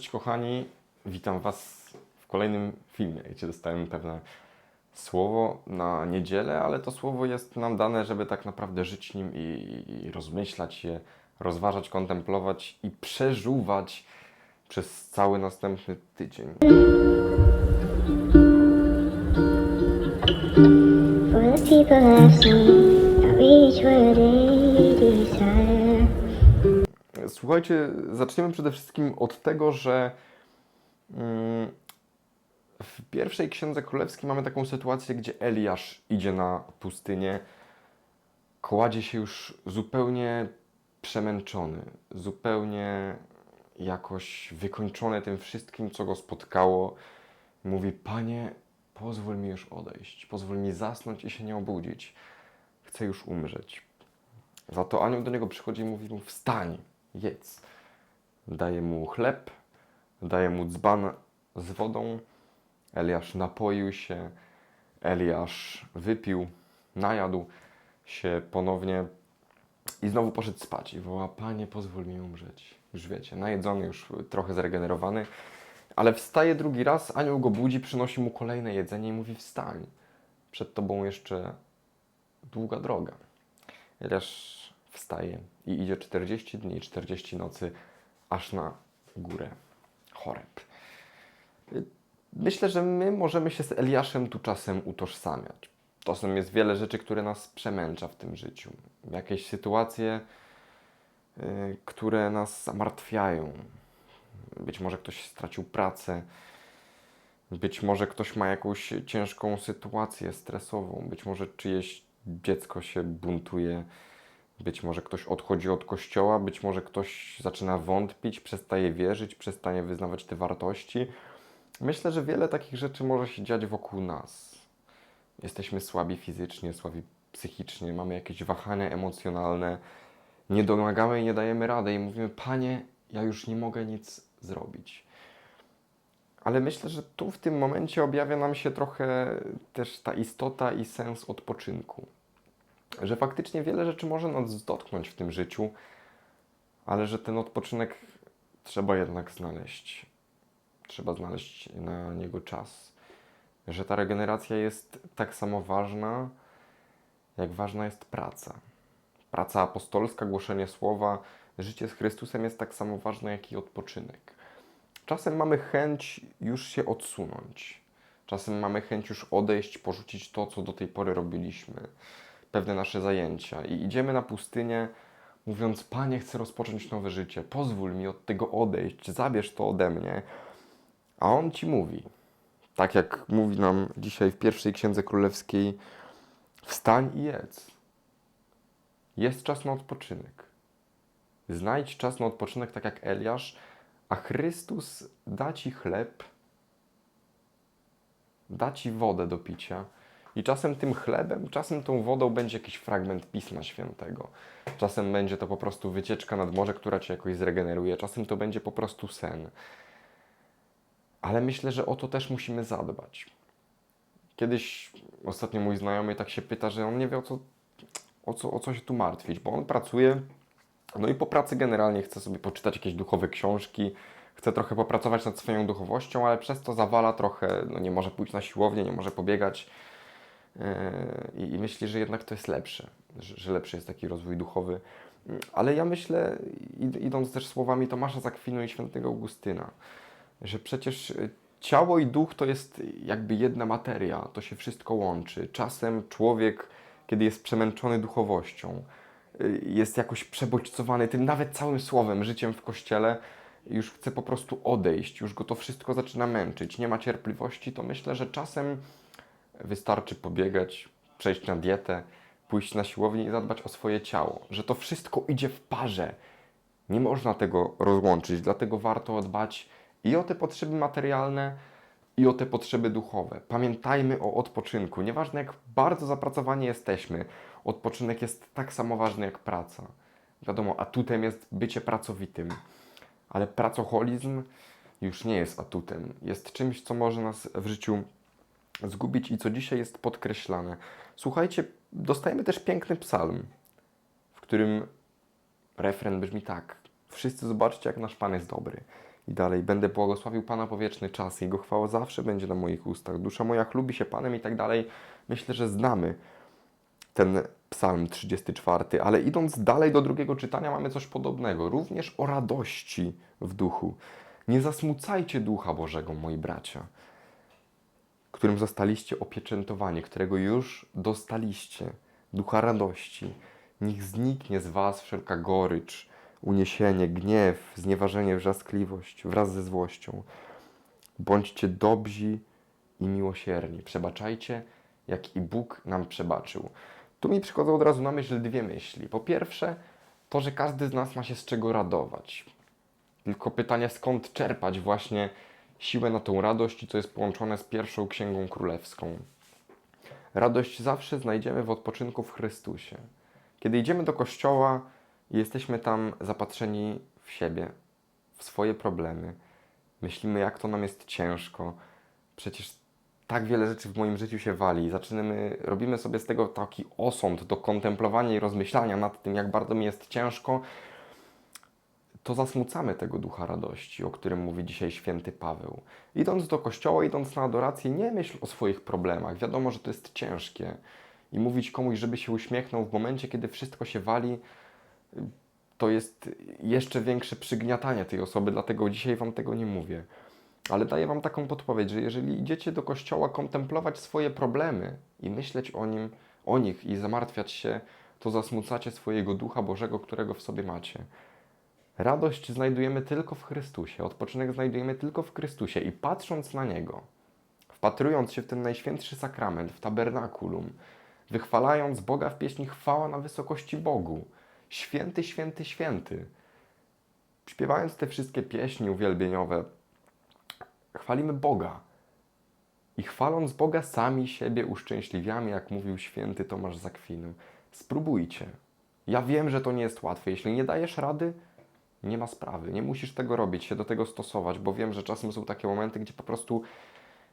Cześć kochani, witam Was w kolejnym filmie, gdzie dostałem pewne słowo na niedzielę, ale to słowo jest nam dane, żeby tak naprawdę żyć nim i, i rozmyślać je, rozważać, kontemplować i przeżuwać przez cały następny tydzień. Desire. Słuchajcie, zaczniemy przede wszystkim od tego, że mm, w pierwszej księdze królewskiej mamy taką sytuację, gdzie Eliasz idzie na pustynię, kładzie się już zupełnie przemęczony, zupełnie jakoś wykończony tym wszystkim, co go spotkało. Mówi: Panie, pozwól mi już odejść, pozwól mi zasnąć i się nie obudzić. Chcę już umrzeć. Za to anioł do niego przychodzi i mówi mu: Wstań, jedz. Daje mu chleb, daje mu dzban z wodą. Eliasz napoił się, Eliasz wypił, najadł się ponownie i znowu poszedł spać. I woła: Panie, pozwól mi umrzeć. Już wiecie, najedzony, już trochę zregenerowany. Ale wstaje drugi raz, anioł go budzi, przynosi mu kolejne jedzenie i mówi: Wstań. Przed tobą jeszcze długa droga. Eliasz wstaje i idzie 40 dni, 40 nocy, aż na górę Choreb. Myślę, że my możemy się z Eliaszem tu czasem utożsamiać. Czasem jest wiele rzeczy, które nas przemęcza w tym życiu. Jakieś sytuacje, y, które nas zamartwiają. Być może ktoś stracił pracę, być może ktoś ma jakąś ciężką sytuację stresową, być może czyjeś dziecko się buntuje, być może ktoś odchodzi od kościoła, być może ktoś zaczyna wątpić, przestaje wierzyć, przestaje wyznawać te wartości. Myślę, że wiele takich rzeczy może się dziać wokół nas. Jesteśmy słabi fizycznie, słabi psychicznie, mamy jakieś wahania emocjonalne, nie domagamy i nie dajemy rady i mówimy: Panie, ja już nie mogę nic zrobić. Ale myślę, że tu w tym momencie objawia nam się trochę też ta istota i sens odpoczynku. Że faktycznie wiele rzeczy może nas dotknąć w tym życiu, ale że ten odpoczynek trzeba jednak znaleźć. Trzeba znaleźć na niego czas. Że ta regeneracja jest tak samo ważna, jak ważna jest praca. Praca apostolska, głoszenie słowa, życie z Chrystusem jest tak samo ważne, jak i odpoczynek. Czasem mamy chęć już się odsunąć. Czasem mamy chęć już odejść, porzucić to, co do tej pory robiliśmy, pewne nasze zajęcia. I idziemy na pustynię, mówiąc: Panie, chcę rozpocząć nowe życie, pozwól mi od tego odejść, zabierz to ode mnie. A on ci mówi, tak jak mówi nam dzisiaj w pierwszej księdze królewskiej: Wstań i jedz. Jest czas na odpoczynek. Znajdź czas na odpoczynek, tak jak Eliasz, a Chrystus da ci chleb, da ci wodę do picia. I czasem tym chlebem, czasem tą wodą będzie jakiś fragment Pisma Świętego. Czasem będzie to po prostu wycieczka nad morze, która cię jakoś zregeneruje. Czasem to będzie po prostu sen. Ale myślę, że o to też musimy zadbać. Kiedyś ostatnio mój znajomy tak się pyta, że on nie wie o co, o co, o co się tu martwić, bo on pracuje, no i po pracy generalnie chce sobie poczytać jakieś duchowe książki, chce trochę popracować nad swoją duchowością, ale przez to zawala trochę, no nie może pójść na siłownię, nie może pobiegać i, i myśli, że jednak to jest lepsze, że, że lepszy jest taki rozwój duchowy. Ale ja myślę, id- idąc też słowami Tomasza Zakwinu i świętego Augustyna, że przecież y, ciało i duch to jest jakby jedna materia, to się wszystko łączy. Czasem człowiek, kiedy jest przemęczony duchowością, y, jest jakoś przebodźcowany tym nawet całym słowem, życiem w kościele, już chce po prostu odejść, już go to wszystko zaczyna męczyć, nie ma cierpliwości, to myślę, że czasem wystarczy pobiegać, przejść na dietę, pójść na siłownię i zadbać o swoje ciało, że to wszystko idzie w parze. Nie można tego rozłączyć, dlatego warto dbać i o te potrzeby materialne, i o te potrzeby duchowe. Pamiętajmy o odpoczynku. Nieważne jak bardzo zapracowani jesteśmy, odpoczynek jest tak samo ważny jak praca. Wiadomo, atutem jest bycie pracowitym, ale pracoholizm już nie jest atutem. Jest czymś, co może nas w życiu zgubić i co dzisiaj jest podkreślane. Słuchajcie, dostajemy też piękny psalm, w którym refren brzmi tak: Wszyscy zobaczcie, jak nasz Pan jest dobry. I dalej, będę błogosławił Pana po wieczny czas, Jego chwała zawsze będzie na moich ustach. Dusza moja chlubi się Panem i tak dalej. Myślę, że znamy ten psalm 34, ale idąc dalej do drugiego czytania mamy coś podobnego, również o radości w duchu. Nie zasmucajcie ducha Bożego, moi bracia, którym zostaliście opieczętowani, którego już dostaliście, ducha radości. Niech zniknie z was wszelka gorycz, uniesienie, gniew, znieważenie, wrzaskliwość wraz ze złością. Bądźcie dobrzy i miłosierni. Przebaczajcie, jak i Bóg nam przebaczył. Tu mi przychodzą od razu na myśl dwie myśli. Po pierwsze, to, że każdy z nas ma się z czego radować. Tylko pytanie, skąd czerpać właśnie siłę na tą radość i co jest połączone z pierwszą księgą królewską. Radość zawsze znajdziemy w odpoczynku w Chrystusie. Kiedy idziemy do kościoła i jesteśmy tam zapatrzeni w siebie, w swoje problemy, myślimy, jak to nam jest ciężko. Przecież tak wiele rzeczy w moim życiu się wali. Zaczynamy, robimy sobie z tego taki osąd do kontemplowania i rozmyślania nad tym, jak bardzo mi jest ciężko, to zasmucamy tego ducha radości, o którym mówi dzisiaj święty Paweł. Idąc do kościoła, idąc na adorację, nie myśl o swoich problemach. Wiadomo, że to jest ciężkie. I mówić komuś, żeby się uśmiechnął w momencie, kiedy wszystko się wali, to jest jeszcze większe przygniatanie tej osoby, dlatego dzisiaj Wam tego nie mówię. Ale daję Wam taką podpowiedź, że jeżeli idziecie do kościoła kontemplować swoje problemy i myśleć o, nim, o nich i zamartwiać się, to zasmucacie swojego ducha Bożego, którego w sobie macie. Radość znajdujemy tylko w Chrystusie, odpoczynek znajdujemy tylko w Chrystusie i patrząc na Niego, wpatrując się w ten najświętszy sakrament, w tabernakulum, wychwalając Boga w pieśni chwała na wysokości Bogu, święty, święty, święty, śpiewając te wszystkie pieśni uwielbieniowe, chwalimy Boga. I chwaląc Boga sami siebie uszczęśliwiamy, jak mówił święty Tomasz z Akwinu. Spróbujcie. Ja wiem, że to nie jest łatwe. Jeśli nie dajesz rady, nie ma sprawy. Nie musisz tego robić, się do tego stosować, bo wiem, że czasem są takie momenty, gdzie po prostu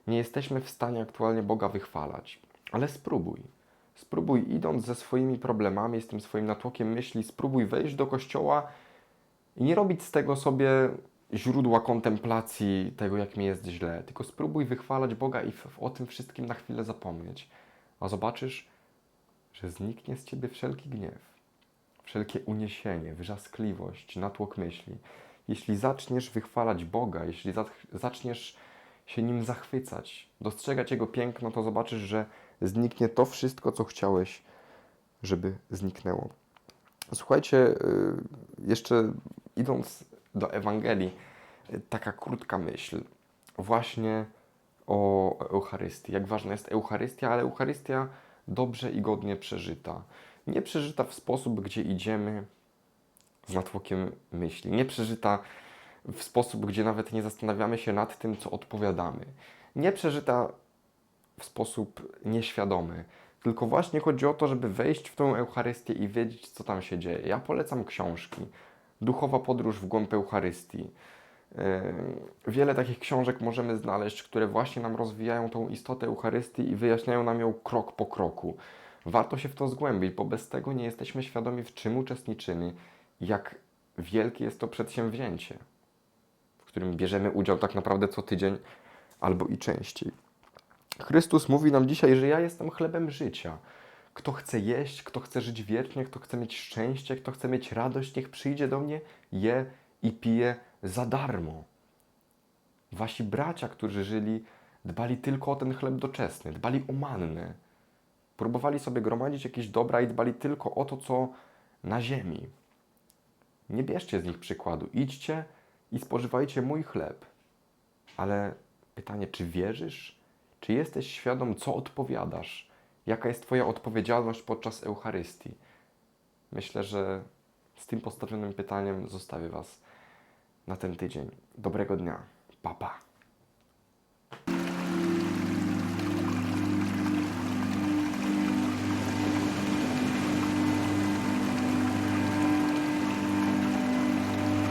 nie jesteśmy w stanie aktualnie Boga wychwalać. Ale spróbuj. Spróbuj idąc ze swoimi problemami, z tym swoim natłokiem myśli, spróbuj wejść do kościoła i nie robić z tego sobie źródła kontemplacji tego, jak mi jest źle, tylko spróbuj wychwalać Boga i o tym wszystkim na chwilę zapomnieć. A zobaczysz, że zniknie z ciebie wszelki gniew wszelkie uniesienie, wrzaskliwość, natłok myśli. Jeśli zaczniesz wychwalać Boga, jeśli za- zaczniesz się Nim zachwycać, dostrzegać Jego piękno, to zobaczysz, że zniknie to wszystko, co chciałeś, żeby zniknęło. Słuchajcie, y, jeszcze idąc do Ewangelii, y, taka krótka myśl właśnie o Eucharystii. Jak ważna jest Eucharystia, ale Eucharystia dobrze i godnie przeżyta. Nie przeżyta w sposób, gdzie idziemy z natłokiem myśli. Nie przeżyta w sposób, gdzie nawet nie zastanawiamy się nad tym, co odpowiadamy. Nie przeżyta w sposób nieświadomy. Tylko właśnie chodzi o to, żeby wejść w tą Eucharystię i wiedzieć, co tam się dzieje. Ja polecam książki. Duchowa podróż w głąb Eucharystii. Yy, Wiele takich książek możemy znaleźć, które właśnie nam rozwijają tą istotę Eucharystii i wyjaśniają nam ją krok po kroku. Warto się w to zgłębić, bo bez tego nie jesteśmy świadomi, w czym uczestniczymy, jak wielkie jest to przedsięwzięcie, w którym bierzemy udział tak naprawdę co tydzień albo i częściej. Chrystus mówi nam dzisiaj, że ja jestem chlebem życia. Kto chce jeść, kto chce żyć wiecznie, kto chce mieć szczęście, kto chce mieć radość, niech przyjdzie do mnie, je i pije za darmo. Wasi bracia, którzy żyli, dbali tylko o ten chleb doczesny, dbali o mannę. Próbowali sobie gromadzić jakieś dobra i dbali tylko o to, co na ziemi. Nie bierzcie z nich przykładu. Idźcie i spożywajcie mój chleb. Ale pytanie, czy wierzysz? Czy jesteś świadom, co odpowiadasz? Jaka jest Twoja odpowiedzialność podczas Eucharystii? Myślę, że z tym postawionym pytaniem zostawię Was na ten tydzień. Dobrego dnia. Pa, pa.